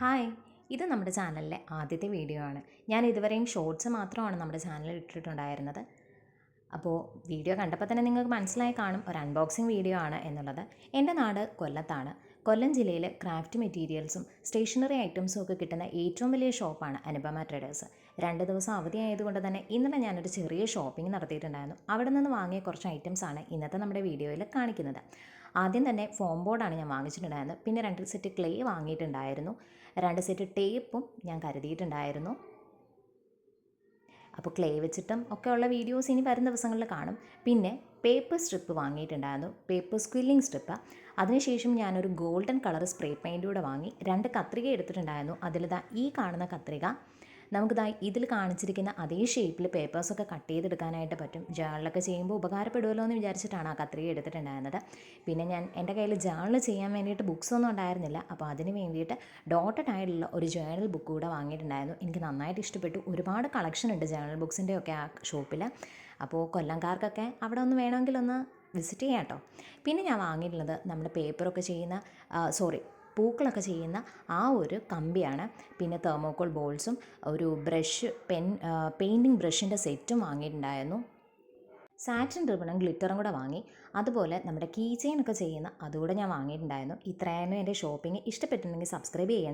Hi. ഇത് നമ്മുടെ ചാനലിലെ ആദ്യത്തെ വീഡിയോ ആണ്. ഞാൻ ഇതുവരെയും ഷോർട്സ് മാത്രമാണ് നമ്മുടെ ചാനലിൽ ഇട്ടിട്ടുണ്ടായിരുന്നത്. അപ്പോൾ വീഡിയോ കണ്ടപ്പോൾ തന്നെ നിങ്ങൾക്ക് മനസ്സിലായി കാണും ഒരു അൺബോക്സിങ് വീഡിയോ ആണ് എന്നുള്ളത്. എന്റെ നാട് കൊല്ലത്താണ്. കൊല്ലം ജില്ലയിൽ ക്രാഫ്റ്റ് മെറ്റീരിയൽസും സ്റ്റേഷനറി ഐറ്റംസും ഒക്കെ കിട്ടുന്ന ഏറ്റവും വലിയ ഷോപ്പാണ് അനുപമ ട്രേഡേഴ്സ് രണ്ട് ദിവസം അവധിയായതുകൊണ്ട് തന്നെ ഇന്നലെ ഞാനൊരു ചെറിയ ഷോപ്പിംഗ് നടത്തിയിട്ടുണ്ടായിരുന്നു. അവിടെ നിന്ന് വാങ്ങിയ കുറച്ച് ഐറ്റംസാണ് ഇന്നത്തെ നമ്മുടെ വീഡിയോയിൽ കാണിക്കുന്നത്. ആദ്യം തന്നെ ഫോം ബോർഡാണ് ഞാൻ വാങ്ങിച്ചിട്ടുണ്ടായിരുന്നത്. പിന്നെ രണ്ട് സെറ്റ് ക്ലേ വാങ്ങിയിട്ടുണ്ടായിരുന്നു. രണ്ട് സെറ്റ് ടേപ്പും ഞാൻ കരുതിയിട്ടുണ്ടായിരുന്നു. അപ്പോൾ ക്ലേ വെച്ചിട്ടും ഒക്കെ ഉള്ള വീഡിയോസ് ഇനി വരുന്ന ദിവസങ്ങളിൽ കാണും. പിന്നെ പേപ്പർ സ്ട്രിപ്പ് വാങ്ങിയിട്ടുണ്ടായിരുന്നു. പേപ്പർ സ്ക്വില്ലിംഗ് സ്ട്രിപ്പ് അതിനുശേഷം ഞാനൊരു ഗോൾഡൻ കളർ സ്പ്രേ പെയിന്റ് കൂടെ വാങ്ങി രണ്ട് കത്രിക എടുത്തിട്ടുണ്ടായിരുന്നു. അതിലിതാ ഈ കാണുന്ന കത്രിക. നമുക്കിതാ ഇതിൽ കാണിച്ചിരിക്കുന്ന അതേ ഷേപ്പിൽ പേപ്പേഴ്സൊക്കെ കട്ട് ചെയ്തെടുക്കാനായിട്ട് പറ്റും. ജേണലൊക്കെ ചെയ്യുമ്പോൾ ഉപകാരപ്പെടുമല്ലോ എന്ന് വിചാരിച്ചിട്ടാണ് ആ കത്രിക എടുത്തിട്ടുണ്ടായിരുന്നത്. പിന്നെ ഞാൻ എന്റെ കയ്യിൽ ജേണൽ ചെയ്യാൻ വേണ്ടിയിട്ട് ബുക്സ് ഒന്നും ഉണ്ടായിരുന്നില്ല. അപ്പോൾ അതിന് വേണ്ടിയിട്ട് ഡോട്ടഡ് ആയിട്ടുള്ള ഒരു ജേണൽ ബുക്ക് കൂടെ വാങ്ങിയിട്ടുണ്ടായിരുന്നു. എനിക്ക് നന്നായിട്ട് ഇഷ്ടപ്പെട്ടു. ഒരുപാട് കളക്ഷൻ ഉണ്ട് ജേണൽ ബുക്സിന്റെ ഒക്കെ ആ ഷോപ്പിൽ അപ്പോൾ കൊല്ലംകാർക്കൊക്കെ അവിടെ ഒന്ന് വേണമെങ്കിൽ ഒന്ന് വിസിറ്റ് ചെയ്യാം കേട്ടോ. പിന്നെ ഞാൻ വാങ്ങിയിട്ടുള്ളത് നമ്മുടെ പേപ്പറൊക്കെ ചെയ്യുന്ന സോറി പൂക്കളൊക്കെ ചെയ്യുന്ന ആ ഒരു കമ്പിയാണ്. പിന്നെ തെർമോക്കോൾ ബോൾസും ഒരു ബ്രഷ് പെൻ പെയിന്റിങ് ബ്രഷിന്റെ സെറ്റും വാങ്ങിയിട്ടുണ്ടായിരുന്നു. സാറ്റിൻ റിബണും ഗ്ലിറ്ററും കൂടെ വാങ്ങി. അതുപോലെ നമ്മുടെ കീ ചെയിൻ ഒക്കെ ചെയ്യുന്ന അതുകൂടെ ഞാൻ വാങ്ങിയിട്ടുണ്ടായിരുന്നു. ഇത്രയായിരുന്നു എന്റെ ഷോപ്പിംഗ് ഇഷ്ടപ്പെട്ടിട്ടുണ്ടെങ്കിൽ സബ്സ്ക്രൈബ് ചെയ്യണം.